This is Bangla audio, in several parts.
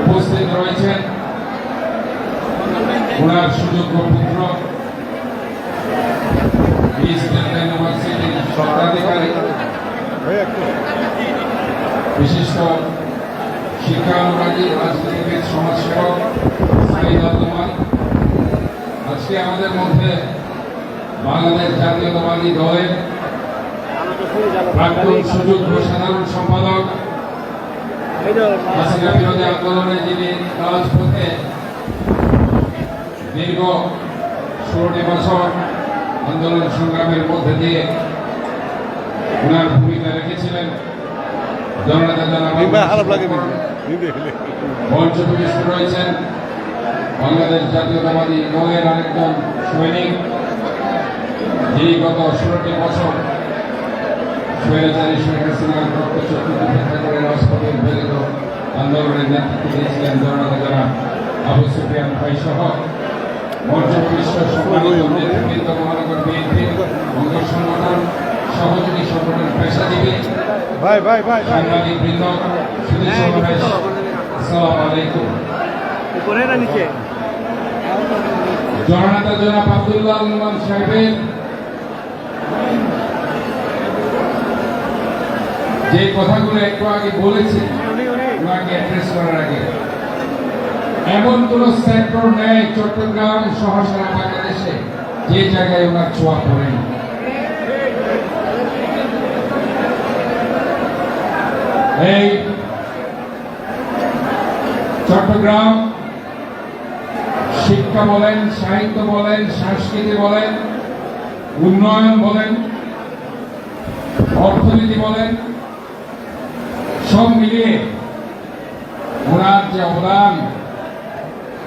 উপস্থিত রয়েছেন ওনার সুযোগ্য পুত্র বিশিষ্ট শিক্ষানুরাগী রাজনীতিবিদ সমাজসেবক আজকে আমাদের মধ্যে বাংলাদেশ জাতীয়তাবাদী দলের প্রাক্তন সুযোগ্য সাধারণ সম্পাদক হাসিনা বিরোধী আন্দোলনে যিনি রাজপথে দীর্ঘ ষোলোটি বছর আন্দোলন সংগ্রামের মধ্যে দিয়ে ওনার ভূমিকা রেখেছিলেন জননেতা মঞ্চ রয়েছেন বাংলাদেশ জাতীয়তাবাদী দলের আরেকজন সৈনিক। যিনি গত ষোলোটি বছর স্বৈরাচারী শেখ হাসিনার রক্তচক্ষুকে উপেক্ষা করে রাজপথের প্রেরিত আন্দোলনের নেতৃত্ব দিয়েছিলেন জনতা যারা আবু সুফিয়ান ভাই সহ প্রবিষ্ট সম্মানিত নেতৃবৃন্দ মহানগর বিএনপির অঙ্গ সংগঠন সহযোগী সংগঠন পেশাজীবী সাংবাদিক বৃন্দ সুধী সমাবেশ আসসালামু আলাইকুম। জননেতা জনাব আব্দুল্লাহ সাহেবের যে কথাগুলো একটু আগে বলেছি উনি উনি। ওনাকে অ্যাড্রেস করার আগে। এমন কোন সেক্টর নেই চট্টগ্রাম সহ সারা বাংলাদেশে যে জায়গায় ওনার ছোঁয়া পড়েনি। এই চট্টগ্রাম শিক্ষা বলেন সাহিত্য বলেন সংস্কৃতি বলেন উন্নয়ন বলেন, অর্থনীতি বলেন, সব মিলিয়ে ওনার যে অবদান,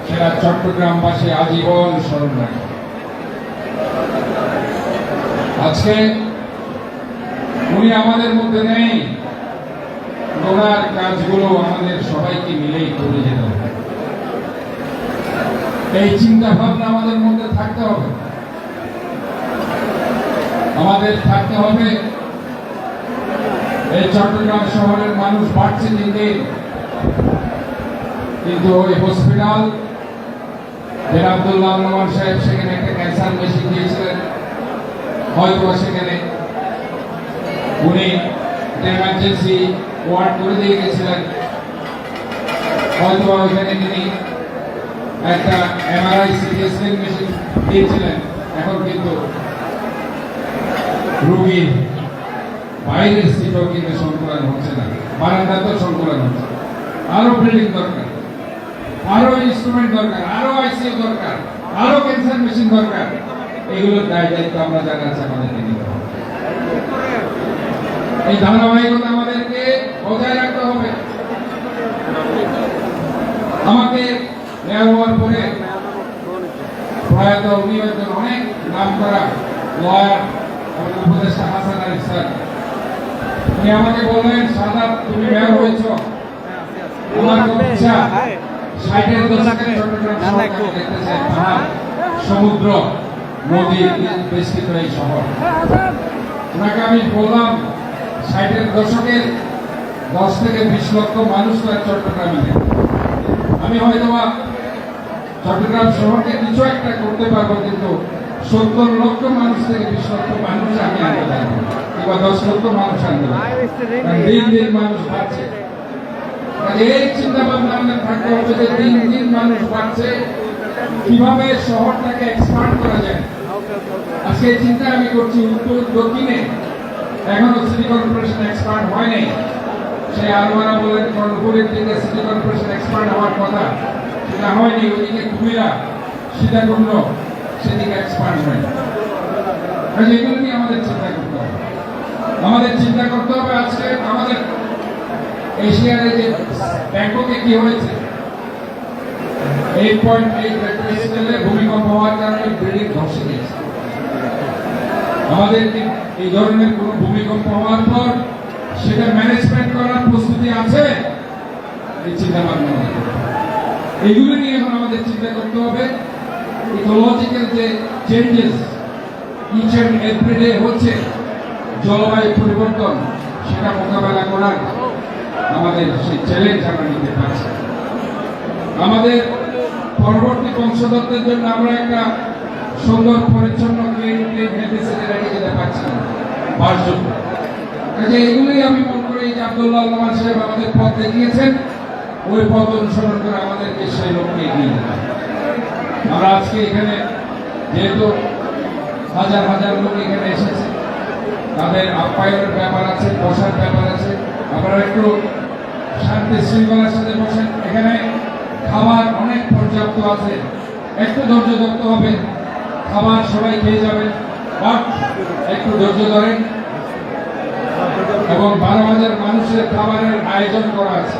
সেটা চট্টগ্রামবাসী আজীবন স্মরণ রাখে। আজকে উনি আমাদের মধ্যে নেই, ওনার কাজগুলো আমাদের সবাইকে মিলেই করে যেতে হবে। এই চিন্তা ভাবনা আমাদের মধ্যে থাকতে হবে। আমাদের থাকতে হবে। এই চট্টগ্রাম শহরের মানুষ বাড়ছে দিন। কিন্তু ওই হসপিটাল জেলা আব্দুল্লাহ রহমান সাহেব সেখানে একটা ক্যান্সার মেশিন দিয়েছিলেন। হয়তো সেখানে উনি এমার্জেন্সি ওয়ার্ড করে দিয়ে গেছিলেন। হয়তো ওইখানে তিনি একটা এমআরআই সিটি স্ক্যান মেশিন দিয়েছিলেন। এখন কিন্তু রোগীর বাইরের সিটও কিন্তু সংকুলন হচ্ছে না বারান্দা তো সংকুলন হচ্ছে। আরও বিল্ডিং দরকার, আরও ইনস্ট্রুমেন্ট দরকার, আরও আইসিইউ দরকার, আরও ক্যান্সার মেশিন দরকার। এগুলোর দায় দায়িত্ব আমরা যারা আছে আমাদেরকে নিতে হবে। এই ধারাবাহিকতা আমাদেরকে বজায় রাখতে হবে। আমাকে মেয়র হওয়ার পরে প্রয়াত উনি অনেক নাম করা লয়ার উপদেষ্টা হাসান আলী স্যার। উনি আমাকে বললেন সাদা তুমি হয়েছ। আমার ইচ্ছা ষাটের দশকে চট্টগ্রাম শহরকে দেখতে চাই। পাহাড় সমুদ্র নদী বেষ্টিত এই শহর। ওনাকে আমি বললাম ষাটের দশকের দশ থেকে বিশ লক্ষ মানুষ তো চট্টগ্রামে আমি হয়তো বা চট্টগ্রাম শহরকে কিছু একটা করতে পারব কিন্তু সত্তর লক্ষ মানুষ থেকে বিশ লক্ষ মানুষ আমি কিংবা দশ লক্ষ মানুষ দিন দিন মানুষ বাড়ছে। এই চিন্তা ভাবনা আমাদের থাকতে হবে যে দিন দিন মানুষ বাড়ছে। কীভাবে শহরটাকে এক্সপান্ড করা যায়? আজকে চিন্তা আমি করছি, উত্তর দক্ষিণে এখনও সিটি কর্পোরেশন এক্সপান্ড হয় নাই সেই আলমারা বলেন কর্ণপুরের দিকে সিটি কর্পোরেশন এক্সপান্ড হওয়ার কথা। সেটা হয়নি ওইদিকে কুমিরা সীতাকুণ্ড। সেদিকে এক্সপান্ড হয়নি কাজে এগুলো নিয়ে আমাদের চিন্তা করতে হবে। আমাদের চিন্তা করতে হবে আজকে আমাদের এশিয়ার যে ব্যাংককে কি হয়েছে? এইট পয়েন্ট এইট রেক্টর ভূমিকম্প হওয়ার কারণে বিল্ডিং ধসে গেছে আমাদের এই ধরনের কোন ভূমিকম্প হওয়ার পর সেটা ম্যানেজমেন্ট করার প্রস্তুতি আছে? এই চিন্তা ভাবনা। এগুলো নিয়ে এখন আমাদের চিন্তা করতে হবে। ইকোলজিক্যাল যে changes each and every day হচ্ছে, জলবায়ু পরিবর্তন, সেটা মোকাবেলা করার আমাদের সেই চ্যালেঞ্জ আমরা নিতে পারছি আমাদের পরবর্তী বংশধরদের জন্য আমরা একটা সুন্দর, পরিচ্ছন্ন যেতে পারছি কাজে এগুলোই আমি মনে করি যে আব্দুল্লাহ রহমান সাহেব আমাদের পথ দেখিয়েছেন, ওই পথ অনুসরণ করে আমাদেরকে সেই লক্ষ্যে এগিয়ে। আমরা আজকে এখানে যেহেতু হাজার হাজার লোক এখানে এসেছে, তাদের আপ্যায়নের ব্যাপার আছে, বসার ব্যাপার আছে, আপনারা একটু শান্তি শৃঙ্খলার সাথে বসেন। এখানে খাবার অনেক পর্যাপ্ত আছে, একটু ধৈর্য ধরতে হবে, খাবার সবাই খেয়ে যাবে বাট একটু ধৈর্য ধরেন। এবং বারো হাজার মানুষের খাবারের আয়োজন করা আছে।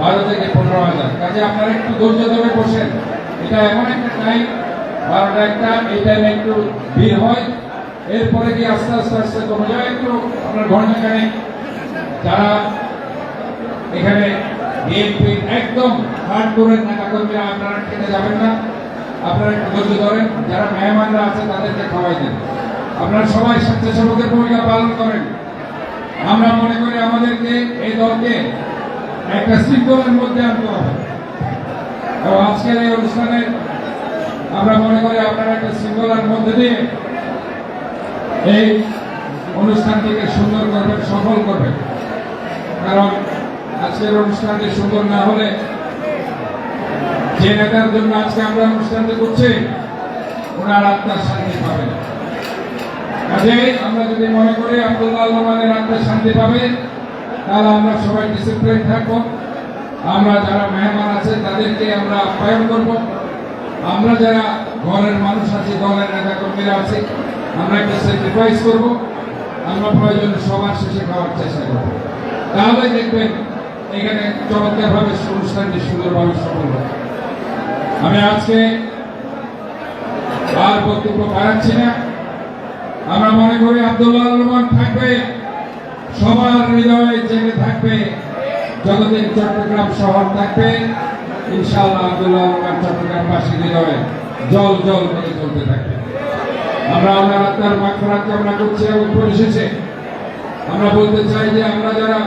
বারো থেকে পনেরো হাজার। কাজে আপনারা একটু ধৈর্য ধরে বসেন। এটা এমন একটা টাইম বারোটা একটা, এই টাইমে একটু ভিড় হয়। এরপরে কি আস্তে আস্তে আস্তে কমে যায় একটু আপনার ঘন্টাখানে যারা এখানে বিএনপি একদম হার্ড করে নেতা কর্মীরা আপনারা খেতে যাবেন না। আপনারা একটু ধৈর্য ধরেন। যারা মেহমানরা আছে, তাদেরকে খাওয়াই দেন। আপনারা সবাই স্বেচ্ছাসেবকের ভূমিকা পালন করেন। আমরা মনে করি আমাদেরকে, এই দলকে একটা শৃঙ্খলার মধ্যে আনতে হবে এবং আজকের এই অনুষ্ঠানে আমরা মনে করি আপনারা একটা শৃঙ্খলার মধ্যে দিয়ে এই অনুষ্ঠানটিকে সুন্দর করবেন, সফল করবেন। কারণ আজকের অনুষ্ঠানটি সুন্দর না হলে যে নেতার জন্য আজকে আমরা অনুষ্ঠানটি করছি, ওনার আত্মার শান্তি পাবে না কাজেই আমরা যদি মনে করি আব্দুল্লাহ রহমানের আত্মার শান্তি পাবে তাহলে আমরা সবাই ডিসিপ্লিন থাকব। আমরা যারা মেহমান আছে, তাদেরকে আমরা আপ্যায়ন করব। আমরা যারা ঘরের মানুষ আছি, দলের নেতা কর্মীরা আছি, আমরা একটা স্যাক্রিফাইস করব। আমরা প্রয়োজনে সবার শেষে খাওয়ার চেষ্টা করব। তাহলে দেখবেন, এখানে চমৎকারভাবে অনুষ্ঠানটি সুন্দরভাবে সফল হবে আমি আজকে আর বক্তব্য বাড়াচ্ছি না। আমরা মনে করি আব্দুল্লাহ রহমান থাকবে। সবার হৃদয়ে জেগে থাকবে। যতদিন চট্টগ্রাম শহর থাকবে, ইনশাআল্লাহ চট্টগ্রামবাসী হৃদয়ে জল জল করে চলতে থাকবে। আমরা ওনার আত্মার মাখরাত কামনা করছি এবং পরিশেষে আমরা বলতে চাই যে আমরা যারা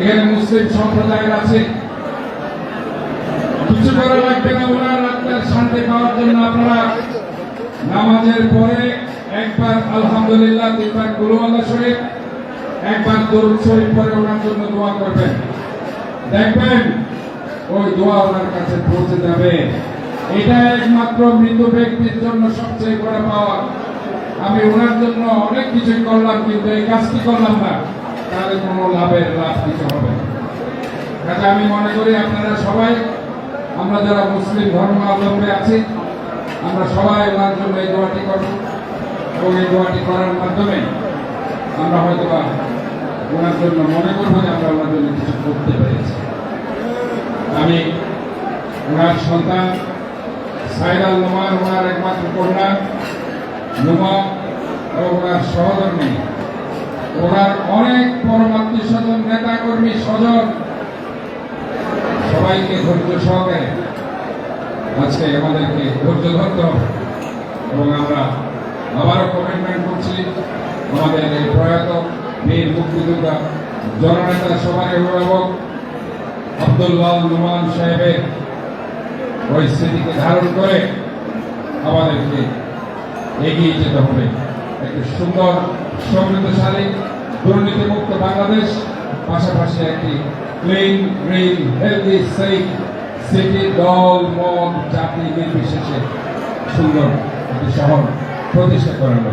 এখানে মুসলিম সম্প্রদায়ের আছে, কিছু করা লাগবে না ওনার আত্মার শান্তি পাওয়ার জন্য আপনারা নামাজের পরে একবার আলহামদুলিল্লাহ তিনবার গুরু আল্লাহ শরীফ একবার দরুদ শরীফ পরে ওনার জন্য দোয়া করবেন। দেখবেন, ওই দোয়া ওনার কাছে পৌঁছে যাবে। এটা একমাত্র মৃত ব্যক্তির জন্য সবচেয়ে বড় পাওয়া আমি ওনার জন্য অনেক কিছুই করলাম, কিন্তু এই কাজটি করলাম না? তাহলে কোনো লাভের লাভ কিছু হবে কাজে আমি মনে করি আপনারা সবাই, আমরা যারা মুসলিম ধর্মাবলম্বী আছি, আমরা সবাই ওনার জন্য এই দোয়াটি করব। এবং এই দোয়াটি করার মাধ্যমে আমরা হয়তো বা ওনার জন্য মনে করব যে আমরা ওনার জন্য কিছু করতে পেরেছি। আমি ওনার সন্তান সাইরাল নোমার ওনার একমাত্র কন্যা, নুমা এবং ওনার সহধর্মী। ওনার অনেক পরমাত্মীয় স্বজন নেতা কর্মী স্বজন। সবাইকে ধৈর্য সহকারে আজকে আমাদেরকে ধৈর্য ধরতে এবং আমরা আবারও কমিটমেন্ট করছি। আমাদের এই প্রয়াত বীর মুক্তিযোদ্ধা জননেতা সবার অভিভাবক আব্দুল্লাহ নুমান সাহেবের ওই স্মৃতিকে ধারণ করে আমাদেরকে এগিয়ে যেতে হবে। একটি সুন্দর, সমৃদ্ধশালী, দুর্নীতিমুক্ত বাংলাদেশ, পাশাপাশি একটি clean green healthy safe city দল, মত, জাতি নির্বিশেষে সুন্দর একটি শহর প্রতিষ্ঠা করানো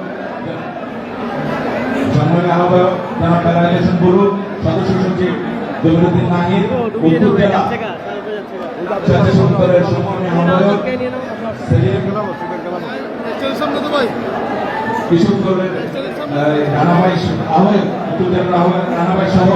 সংগ্রামী আহ্বায়ক জনাব বেলাইলেশন গুরু সদস্য সচিব জমিরুদ্দিন নাহিদ উত্তর জেলা স্বেচ্ছাসেবক দলের সংগ্রামী আহ্বায়ক কৃষক দলের রানাভাই আহ্বায়ক উত্তর জেলার আহ্বায়ক রানাভাই সহ